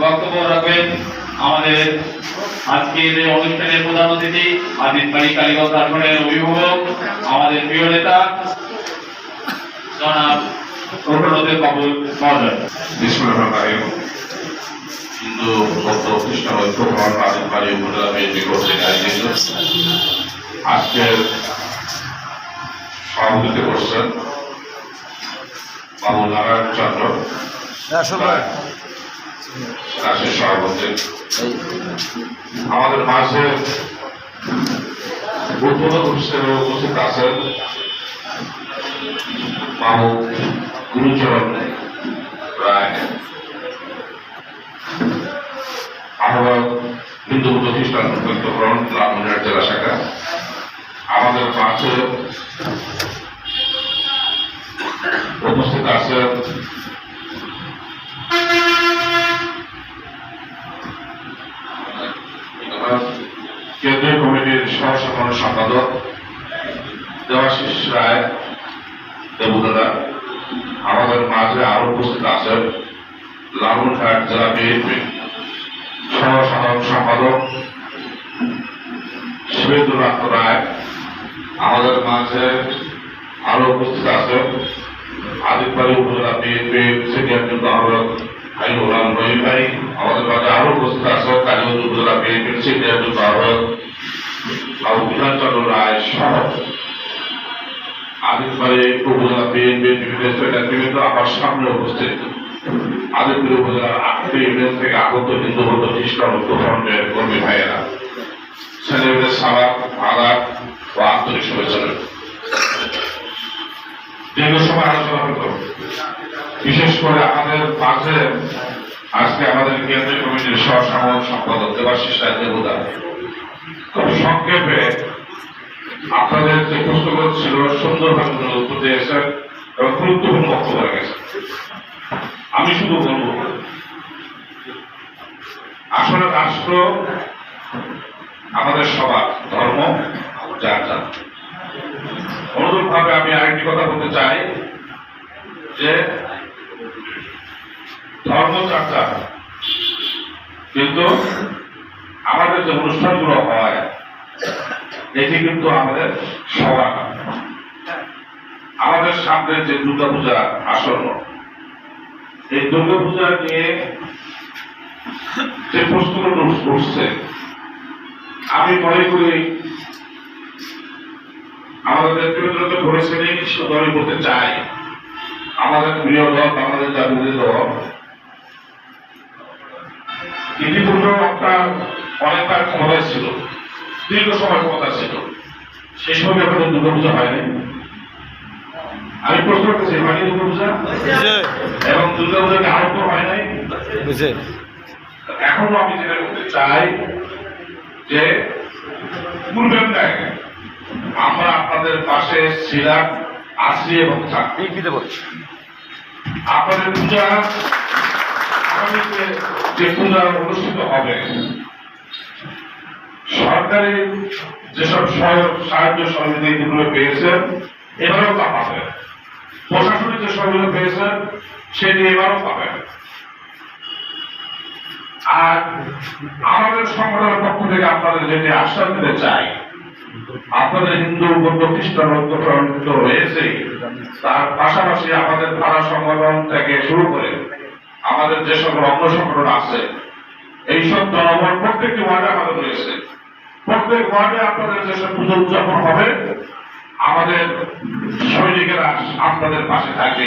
বক্তব্য রাখবেন আমাদের আজকের এই অনুষ্ঠানের প্রধান অতিথি আদিত বাড়ি কালীগঞ্জ আসনের অভিভাবক আমাদের প্রিয় নেতা জনাব প্রফুল্লদেব বাবুল মহোদয়। বিসমুল্লাহির হিন্দু বৌদ্ধ খ্রিস্টান ঐক্যফ্রন্ট আদিবাড়ি উপজেলা বিএনপি কর্তৃক আয়োজিত আজকের সভাপতিত্ব করছেন বাবু নারায়ণ চন্দ্র। রাশের সভাপতি আমাদের হিসেবে উপস্থিত আছেন। বাবু গুরুচরণ রায়। আহ্বায়ক হিন্দু খ্রিস্টান ঐক্যফ্রন্ট লালমনিরহাট জেলা শাখা। আমাদের মাঝে উপস্থিত আছেন কেন্দ্রীয় কমিটির সহ সাধারণ সম্পাদক দেবাশিস রায়, দেবদাদা, আমাদের মাঝে আরও উপস্থিত আছেন লালমনিরহাট জেলা বিএনপি সহ সাধারণ সম্পাদক শিবেন্দ্রনাথ রায়, আমাদের মাঝে আরও উপস্থিত আছেন আদিতবাড়ি উপজেলা বিএনপি সিনিয়র আহ্বায়ক হাইনুল আলম রহিম ভাই, আমাদের মাঝে আরও উপস্থিত আছেন কালীগঞ্জ উপজেলা বিএনপির সিনিয়র যুদ্ধ আহ্বায়ক বিধানচন্দ্র রায় সহ। উপজেলা নেতৃবৃন্দ আমার সামনে উপস্থিত। আদিতপুর উপজেলার আটটি থেকে আগত হিন্দু বৌদ্ধ খ্রিস্টান কর্মী ভাইয়েরা, ছেলেমেয়েদের সালাদ আদাব ও আন্তরিক শুভেচ্ছা দীর্ঘ সময় আলোচনা হতো বিশেষ করে আমাদের মাঝে আজকে আমাদের কেন্দ্রীয় কমিটির সহ সম্পাদক দেবাশিস খুব সংক্ষেপে আপনাদের যে প্রশ্নগুলো ছিল, সুন্দরভাবে উত্তর দিয়েছেন এবং গুরুত্বপূর্ণ বক্তব্য রেখেছেন আমি শুধু বলব, আসলে রাষ্ট্র আমাদের সবার ধর্ম যার যার। অনুরূপ ভাবে আমি আরেকটি কথা বলতে চাই, যে ধর্ম যার, কিন্তু আমাদের যে অনুষ্ঠানগুলো হয় এটি কিন্তু আমাদের সবার আমাদের সামনে যে দুর্গা পূজা আসন্ন, এই দুর্গা পূজা নিয়ে যে প্রশ্নগুলো উঠছে, আমি মনে করি আমাদের নেতৃবৃন্দকে ধরেছেন কিছু দলে বলতে চাই, আমাদের প্রিয় দল, বাংলাদেশ জাতীয় দল। ইতিপূর্বে আপনার অনেকবার ক্ষমতায় ছিল দীর্ঘ সময় ক্ষমতা ছিল। সেই সময় আপনাদের দুর্গা পূজা হয়নি। আমি প্রশ্ন করতেছি হয়নি দুর্গা পূজা এবং দুর্গা পূজাকে আরম্ভ হয় নাই? এখনও আমি যেটা করতে চাই যে পূর্বের আমরা আপনাদের পাশে ছিলাম আছি এবং বলছি। আপনাদের পূজা আগামীতে যে পূজা অনুষ্ঠিত হবে সরকারি যেসব সাহায্য সহযোগিতাগুলো পেয়েছেন এবারেও তা পাবেন প্রশাসনিক যে সহযোগিতা পেয়েছেন সেটি এবারও পাবেন আর আমাদের সংগঠনের পক্ষ থেকে আপনাদের যেটি আশ্বাস দিতে চাই, আপনাদের হিন্দু বৌদ্ধ খ্রিস্টান ঐক্যফ্রন্ট রয়েছে, তার পাশাপাশি আমাদের ধারা সংগঠন থেকে শুরু করে আমাদের যে সকল অঙ্গ সংগঠন আছে এইসব জনগণ প্রত্যেকটি ওয়ার্ডে আমাদের রয়েছে। প্রত্যেক ওয়ার্ডে আপনাদের যেসব পুজো উদযাপন হবে। আমাদের সৈনিকেরা আপনাদের পাশে থাকবে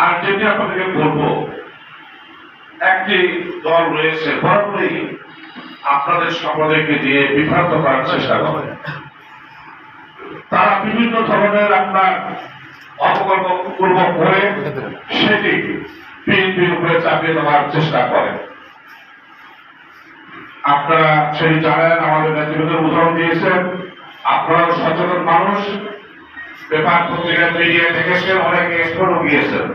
আর যেটি আপনাদেরকে বলব, একটি দল রয়েছে বরাবরই আপনাদের সকলকে দিয়ে বিভ্রান্ত করার চেষ্টা করে। তারা বিভিন্ন ধরনের আপনার অপকর্ম পূর্ব করে সেটি বিএনপির উপরে চাপিয়ে দেওয়ার চেষ্টা করে। আপনারা সেই জানেন আমাদের নেতৃত্বের উদাহরণ দিয়েছেন। আপনারাও সচেতন মানুষ। পেপার পত্রিকা মিডিয়া দেখেছেন, অনেকে এক্সপোর্টও গিয়েছেন।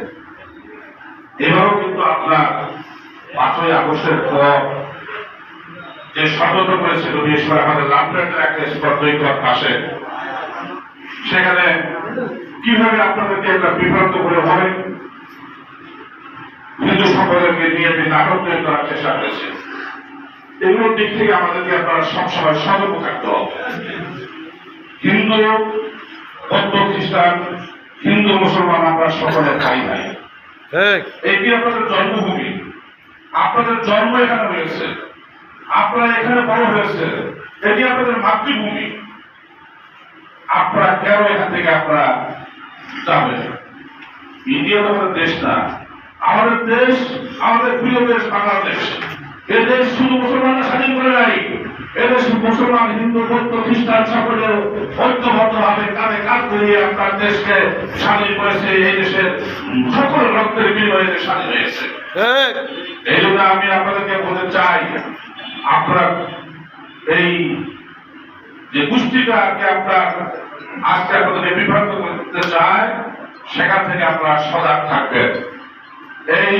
এবারও কিন্তু আপনার পাঁচই আগস্টের পর যে ষড়যন্ত্র করেছিল বিশেষ করে আমাদের লাভলেটের একটা স্পট দৈকর পাশে। সেখানে কীভাবে আপনাদেরকে একটা বিভ্রান্ত করে হবে সকলকে নিয়ে যে নাটক তৈরি করার চেষ্টা করেছে। এগুলোর দিক থেকে আমাদেরকে আপনারা সবসময় সতর্ক থাকতে হবে হিন্দু বৌদ্ধ খ্রিস্টান হিন্দু মুসলমান আমরা সকলে খাই নাই এটি আপনাদের জন্মভূমি। আপনাদের জন্ম এখানে হয়েছে। আপনারা এখানে বড় হয়েছে। এটি আপনাদের মাতৃভূমি। আপনারা কেন এখান থেকে আপনারা যাবেন? ইন্ডিয়া তো আমাদের দেশ না। আমাদের দেশ আমাদের প্রিয় দেশ বাংলাদেশ। এ দেশ শুধু মুসলমানরা স্বাধীন করে নাই এদেশ মুসলমান হিন্দু বৌদ্ধ খ্রিস্টান সকলে ঐক্যবদ্ধ ভাবে কাঁধে কাঁধ মিলিয়ে আপনার দেশকে স্বাধীন করেছে। এই দেশের সকল রক্তের বিনিময়ে স্বাধীন হয়েছে। এই জন্য আমি আপনাদেরকে বলতে চাই আপনারা এই যে গোষ্ঠীটাকে আপনার আজকে আপনাদেরকে বিভ্রান্ত করতে চায় সেখান থেকে আপনারা সজাগ থাকবেন। এই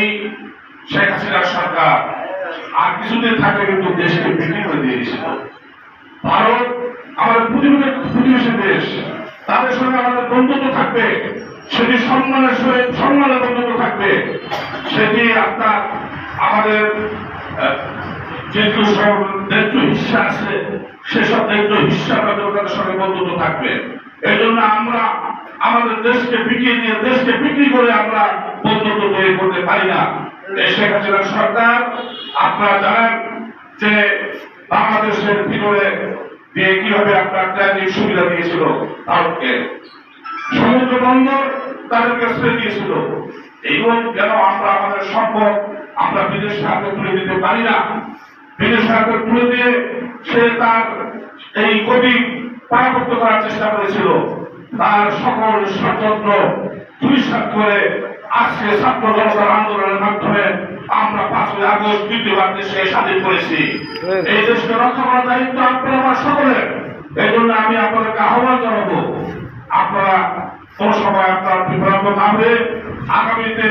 শেখ হাসিনার সরকার আর কিছুদিন থাকলে কিন্তু দেশকে বিক্রি করে দিয়ে দিয়েছিল। ভারত আমাদের প্রতিবেশী প্রতিবেশী দেশ। তাদের সঙ্গে আমাদের বন্ধুত্ব থাকবে। সেটি সম্মানের সহিত সম্মানের বন্ধুত্ব থাকবে। সেটি আপনার আমাদের যেহেতু সব দায়িত্ব হিসা আছে, সেসব দায়িত্ব হিসা আমাদের তাদের সঙ্গে বন্ধুত্ব থাকবে। এই জন্য আমরা আমাদের দেশকে বিকিয়ে দিয়ে দেশকে বিক্রি করে আমরা বন্ধুত্ব তৈরি করতে পারি না। শেখ হাসিনার সরকার, আপনারা জানেন যে বাংলাদেশের ভিতরে দিয়ে কীভাবে আপনার ট্রানজিট সুবিধা দিয়েছিল ভারতকে সমুদ্র বন্দর তাদের কাছে দিয়েছিল। এইগুলো কেন আমরা আমাদের সম্পদ আমরা বিদেশ হাতে তুলে দিতে পারি না। বিদেশ হাতে তুলে দিয়ে সে তার এই গতি পারাবত্য করার চেষ্টা করেছিল। তার সকল ষড়যন্ত্র দুইসাত করে আজকে ছাত্র জনতার আন্দোলনের মাধ্যমে আমরা পাঁচই আগস্ট দ্বিতীয়বার দেশকে স্বাধীন করেছি। এই দেশকে রক্ষা করার দায়িত্ব আপনার আমার সকলের। এই জন্য আমি আপনাদেরকে আহ্বান জানাব, আপনারা কোন সময় আপনার বিভ্রান্ত না হয়ে আগামীতে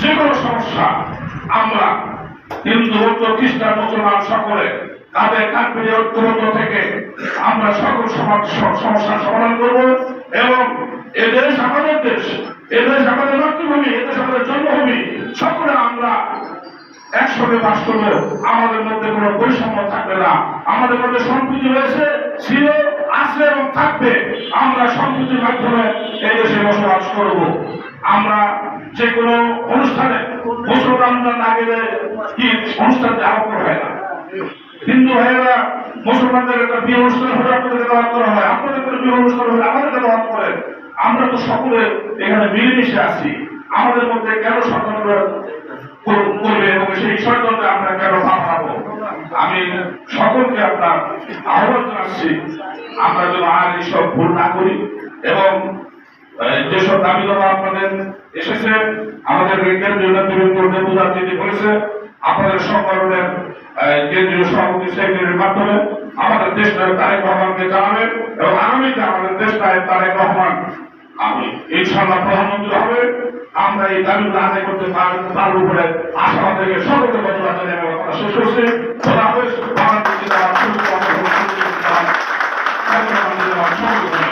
যে কোনো সমস্যা আমরা হিন্দু খ্রিস্টান মুসলমান সকলে তাদের কাশ্মীরি ঐক্যবদ্ধ থেকে আমরা সকল সমাজ সমস্যার সমাধান করব এবং এদেশ আমাদের দেশ এদেশ আমাদের মাতৃভূমি এদেশ আমাদের জন্মভূমি, সকলে আমরা একসঙ্গে বাস করব। আমাদের মধ্যে কোনো বৈষম্য থাকবে না। আমাদের মধ্যে সম্প্রীতি রয়েছে, ছিল, আছে এবং থাকবে। আমরা সম্প্রীতির মাধ্যমে এই দেশে বসবাস করব। আমরা যে কোনো অনুষ্ঠানে মুসলমানরা না গেলে কি অনুষ্ঠানটি আরম্ভ হয় না? হিন্দু ভাইয়েরা মুসলমানদের একটা বিয়ে অনুষ্ঠান হলে আপনাদেরকে দাওয়াত করা হয় আপনাদের বিয়ে অনুষ্ঠান হলে আমাদেরকে দাওয়াত করেন আমরা তো সকলে এখানে মিলেমিশে আছি। আমাদের মধ্যে কেন স্বতন্ত্র করবে এবং সেই ষড়যন্ত্রে আমরা কেন পাঠাবো? আমি সকলকে আপনার আহ্বান জানাচ্ছি। আমরা যেন আর এইসব ভুল না করি এবং যেসব দাবি দেওয়া আপনাদের এসেছে আমাদের নেতৃবৃন্দ দেবুদার যিনি বলেছে আপনাদের সংগঠনের কেন্দ্রীয় সভাপতি সেক্রেটারির মাধ্যমে আমাদের দেশ তারেক রহমানকে জানাবেন এবং আগামীতে আমাদের দেশ নায়ক তারেক রহমান আমি ইনশাল্লাহ প্রধানমন্ত্রী হবে। আমরা এই দাবিগুলো আদায় করতে পার- পারব বলে আশা আমাদেরকে সকলকে ধন্যবাদ জানিয়ে আমার কথা শেষ করছি। খোদা হাফেজ। বাংলাদেশ জিন্দাবাদ, সুস্থ